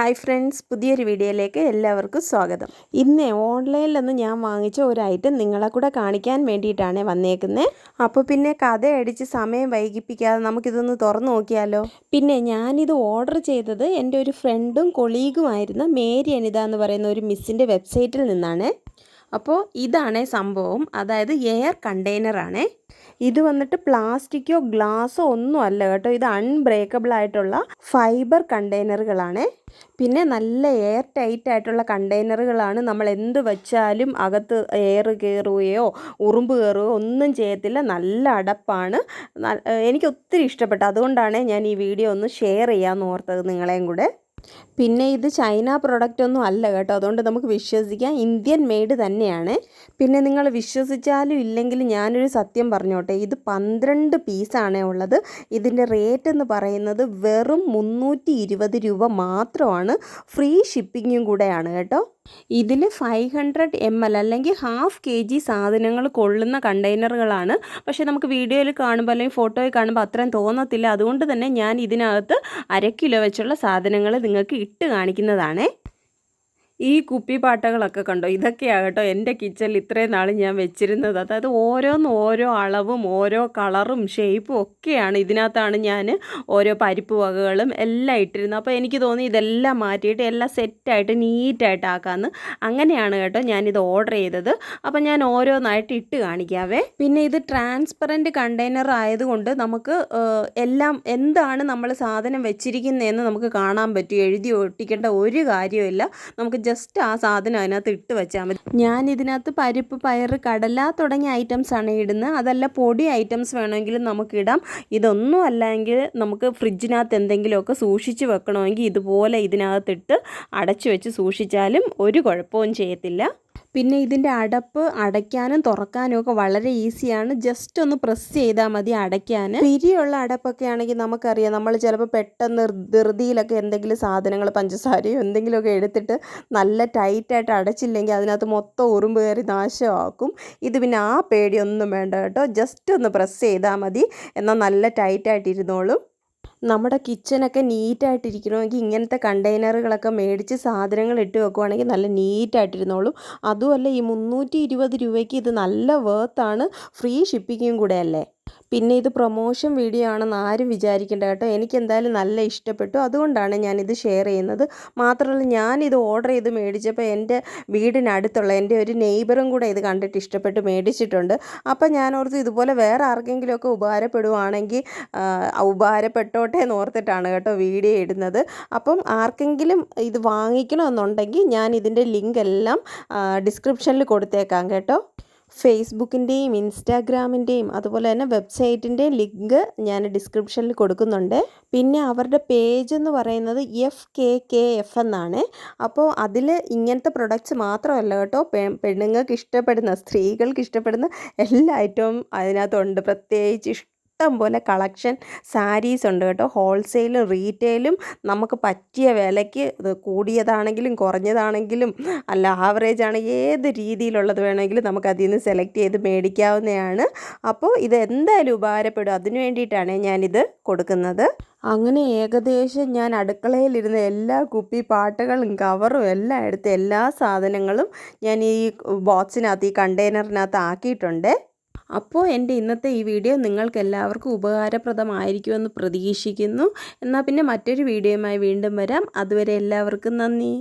Hi friends പുതിയൊരു വീഡിയോയിലേക്ക് എല്ലാവർക്കും സ്വാഗതം. ഇന്ന് ഓൺലൈനിലൊന്ന് ഞാൻ വാങ്ങിച്ച ഒരു ഐറ്റം നിങ്ങളെ കൂടെ കാണിക്കാൻ വേണ്ടിയിട്ടാണ് വന്നേക്കുന്നത് അപ്പോൾ പിന്നെ കഥ അടിച്ച് സമയം വൈകിപ്പിക്കാതെ നമുക്കിതൊന്ന് തുറന്നു നോക്കിയാലോ? പിന്നെ ഞാനിത് ഓർഡർ ചെയ്തത് എന്റെ ഒരു ഫ്രണ്ടും കൊളീഗുമായിരുന്ന മേരി അനിത എന്ന് പറയുന്ന ഒരു മിസ്സിന്റെ വെബ്സൈറ്റിൽ നിന്നാണ്. അപ്പോൾ ഇതാണ് സംഭവം. അതായത് എയർ കണ്ടെയ്നറാണ് ഇത് വന്നിട്ട് പ്ലാസ്റ്റിക്കോ ഗ്ലാസോ ഒന്നും അല്ല കേട്ടോ. ഇത് അൺബ്രേക്കബിൾ ആയിട്ടുള്ള ഫൈബർ കണ്ടെയ്നറുകളാണ് പിന്നെ നല്ല എയർ ടൈറ്റ് ആയിട്ടുള്ള കണ്ടെയ്നറുകളാണ് നമ്മൾ എന്ത് വെച്ചാലും അകത്ത് എയർ കയറുകയോ ഉറുമ്പ് കയറുകയോ ഒന്നും ചെയ്യത്തില്ല. നല്ല അടപ്പാണ്. എനിക്ക് ഒത്തിരി ഇഷ്ടപ്പെട്ടു. അതുകൊണ്ടാണ് ഞാൻ ഈ വീഡിയോ ഒന്ന് ഷെയർ ചെയ്യാമെന്ന് ഓർത്തത് നിങ്ങളെയും കൂടെ. പിന്നെ ഇത് ചൈന പ്രൊഡക്റ്റ് ഒന്നും അല്ല കേട്ടോ. അതുകൊണ്ട് നമുക്ക് വിശ്വസിക്കാം. ഇന്ത്യൻ മെയ്ഡ് തന്നെയാണ്. പിന്നെ നിങ്ങൾ വിശ്വസിച്ചാലും ഇല്ലെങ്കിലും ഞാനൊരു സത്യം പറഞ്ഞോട്ടെ. ഇത് പന്ത്രണ്ട് പീസാണേ ഉള്ളത്. ഇതിന്റെ റേറ്റ് എന്ന് പറയുന്നത് വെറും മുന്നൂറ്റി രൂപ മാത്രമാണ്. ഫ്രീ ഷിപ്പിങ്ങും കൂടെയാണ് കേട്ടോ. ഇതിൽ ഫൈവ് ഹൺഡ്രഡ് എം എൽ അല്ലെങ്കിൽ ഹാഫ് കെ ജി സാധനങ്ങൾ കൊള്ളുന്ന കണ്ടെയ്നറുകളാണ്. പക്ഷേ നമുക്ക് വീഡിയോയിൽ കാണുമ്പോൾ അല്ലെങ്കിൽ ഫോട്ടോയിൽ കാണുമ്പോൾ അത്രയും തോന്നത്തില്ല. അതുകൊണ്ട് തന്നെ ഞാൻ ഇതിനകത്ത് അര കിലോ വെച്ചുള്ള സാധനങ്ങൾ നിങ്ങൾക്ക് ഇട്ട് കാണിക്കുന്നതാണേ. ഈ കുപ്പി പാട്ടകളൊക്കെ കണ്ടോ? ഇതൊക്കെയാണ് കേട്ടോ എന്റെ കിച്ചണിൽ ഇത്രയും നാൾ ഞാൻ വെച്ചിരുന്നത്. അതായത് ഓരോന്ന് ഓരോ അളവും ഓരോ കളറും ഷേപ്പും ഒക്കെയാണ് ഇതിനകത്താണ് ഞാൻ ഓരോ പരിപ്പ് വകകളും എല്ലാം ഇട്ടിരുന്നത്. അപ്പോൾ എനിക്ക് തോന്നി ഇതെല്ലാം മാറ്റിയിട്ട് എല്ലാം സെറ്റായിട്ട് നീറ്റായിട്ട് ആക്കാമെന്ന് അങ്ങനെയാണ് കേട്ടോ ഞാനിത് ഓർഡർ ചെയ്തത്. അപ്പോൾ ഞാൻ ഓരോന്നായിട്ട് ഇട്ട് കാണിക്കാവേ. പിന്നെ ഇത് ട്രാൻസ്പെറന്റ് കണ്ടെയ്നർ ആയതുകൊണ്ട് നമുക്ക് എല്ലാം എന്താണ് നമ്മൾ സാധനം വെച്ചിരിക്കുന്നതെന്ന് നമുക്ക് കാണാൻ പറ്റും. എഴുതി ഒട്ടിക്കേണ്ട ഒരു കാര്യമില്ല നമുക്ക് ജസ്റ്റ് ആ സാധനം അതിനകത്ത് ഇട്ട് വെച്ചാൽ മതി. ഞാൻ ഇതിനകത്ത് പരിപ്പ് പയറ് കടല തുടങ്ങിയ ഐറ്റംസ് ആണ് ഇടുന്നത് അതല്ല പൊടി ഐറ്റംസ് വേണമെങ്കിലും നമുക്ക് ഇടാം. ഇതൊന്നും അല്ലെങ്കിൽ നമുക്ക് ഫ്രിഡ്ജിനകത്ത് എന്തെങ്കിലുമൊക്കെ സൂക്ഷിച്ച് വെക്കണമെങ്കിൽ ഇതുപോലെ ഇതിനകത്തിട്ട് അടച്ചു വെച്ച് സൂക്ഷിച്ചാലും ഒരു കുഴപ്പവും ചെയ്യത്തില്ല. പിന്നെ ഇതിന്റെ അടപ്പ് അടയ്ക്കാനും തുറക്കാനും ഒക്കെ വളരെ ഈസിയാണ്. ജസ്റ്റ് ഒന്ന് പ്രസ് ചെയ്താൽ മതി അടയ്ക്കാൻ. പിരിയുള്ള അടപ്പൊക്കെ ആണെങ്കിൽ നമുക്കറിയാം. നമ്മൾ ചിലപ്പോൾ പെട്ടെന്ന് ധൃതിയിലൊക്കെ എന്തെങ്കിലും സാധനങ്ങൾ പഞ്ചസാരയോ എന്തെങ്കിലുമൊക്കെ എടുത്തിട്ട് നല്ല ടൈറ്റായിട്ട് അടച്ചില്ലെങ്കിൽ അതിനകത്ത് മൊത്തം ഉറുമ്പ് കയറി നാശമാക്കും. ഇത് പിന്നെ ആ പേടിയൊന്നും വേണ്ട കേട്ടോ. ജസ്റ്റ് ഒന്ന് പ്രസ് ചെയ്താൽ മതി. എന്നാൽ നല്ല ടൈറ്റായിട്ട് ഇരുന്നോളും നമ്മുടെ കിച്ചനൊക്കെ നീറ്റായിട്ടിരിക്കണമെങ്കിൽ ഇങ്ങനത്തെ കണ്ടെയ്നറുകളൊക്കെ മേടിച്ച് സാധനങ്ങൾ ഇട്ട് വെക്കുവാണെങ്കിൽ നല്ല നീറ്റായിട്ടിരുന്നോളും അതുമല്ല ഈ മുന്നൂറ്റി ഇരുപത് രൂപയ്ക്ക് ഇത് നല്ല വേർത്താണ് ഫ്രീ ഷിപ്പിങ്ങും കൂടെ അല്ലേ? പിന്നെ ഇത് പ്രൊമോഷൻ വീഡിയോ ആണെന്ന് ആരും വിചാരിക്കേണ്ട കേട്ടോ. എനിക്ക് എന്തായാലും നല്ല ഇഷ്ടപ്പെട്ടു. അതുകൊണ്ടാണ് ഞാനിത് ഷെയർ ചെയ്യുന്നത്. മാത്രമല്ല ഞാനിത് ഓർഡർ ചെയ്ത് മേടിച്ചപ്പോൾ എന്റെ വീടിനടുത്തുള്ള എന്റെ ഒരു നെയ്ബറും കൂടെ ഇത് കണ്ടിട്ട് ഇഷ്ടപ്പെട്ട് മേടിച്ചിട്ടുണ്ട്. അപ്പം ഞാൻ ഓർത്ത് ഇതുപോലെ വേറെ ആർക്കെങ്കിലുമൊക്കെ ഉപകാരപ്പെടുവാണെങ്കിൽ ഉപകാരപ്പെട്ടോട്ടെ എന്ന് ഓർത്തിട്ടാണ് കേട്ടോ വീഡിയോ ഇടുന്നത്. അപ്പം ആർക്കെങ്കിലും ഇത് വാങ്ങിക്കണമെന്നുണ്ടെങ്കിൽ ഞാൻ ഇതിന്റെ ലിങ്ക് എല്ലാം ഡിസ്ക്രിപ്ഷനിൽ കൊടുത്തേക്കാം കേട്ടോ. ഫേസ്ബുക്കിന്റെയും ഇൻസ്റ്റാഗ്രാമിന്റെയും അതുപോലെ തന്നെ വെബ്സൈറ്റിന്റെ ലിങ്ക് ഞാൻ ഡിസ്ക്രിപ്ഷനിൽ കൊടുക്കുന്നുണ്ട്. പിന്നെ അവരുടെ പേജ് എന്ന് പറയുന്നത് എഫ് കെ കെ എഫ് എന്നാണ്. അപ്പോൾ അതിൽ ഇങ്ങനത്തെ പ്രൊഡക്റ്റ്സ് മാത്രമല്ല കേട്ടോ. പെണ്ണുങ്ങൾക്ക് ഇഷ്ടപ്പെടുന്ന സ്ത്രീകൾക്ക് ഇഷ്ടപ്പെടുന്ന എല്ലാ ഐറ്റവും അതിനകത്തുണ്ട്. പ്രത്യേകിച്ച് ഇഷ്ടം പോലെ കളക്ഷൻ സാരീസ് ഉണ്ട് കേട്ടോ. ഹോൾസെയിലും റീറ്റെയിലും നമുക്ക് പറ്റിയ വിലയ്ക്ക് കൂടിയതാണെങ്കിലും കുറഞ്ഞതാണെങ്കിലും അല്ല ആവറേജ് ആണ് ഏത് രീതിയിലുള്ളത് വേണമെങ്കിലും നമുക്ക് അതിൽ നിന്ന് സെലക്ട് ചെയ്ത് മേടിക്കാവുന്നതാണ്. അപ്പോൾ ഇത് എന്തായാലും ഉപകാരപ്പെടും. അതിന് വേണ്ടിയിട്ടാണ് ഞാനിത് കൊടുക്കുന്നത്. അങ്ങനെ ഏകദേശം ഞാൻ അടുക്കളയിലിരുന്ന എല്ലാ കുപ്പി പാട്ടുകളും കവറും എല്ലാം എടുത്ത് എല്ലാ സാധനങ്ങളും ഞാൻ ഈ ബോക്സിനകത്ത് ഈ കണ്ടെയ്നറിനകത്ത് ആക്കിയിട്ടുണ്ട്. അപ്പോൾ എന്റെ ഇന്നത്തെ ഈ വീഡിയോ നിങ്ങൾക്ക് എല്ലാവർക്കും ഉപകാരപ്രദമായിരിക്കുമെന്ന് പ്രതീക്ഷിക്കുന്നു. എന്നാൽ പിന്നെ മറ്റൊരു വീഡിയോയുമായി വീണ്ടും വരാം. അതുവരെ എല്ലാവർക്കും നന്ദി.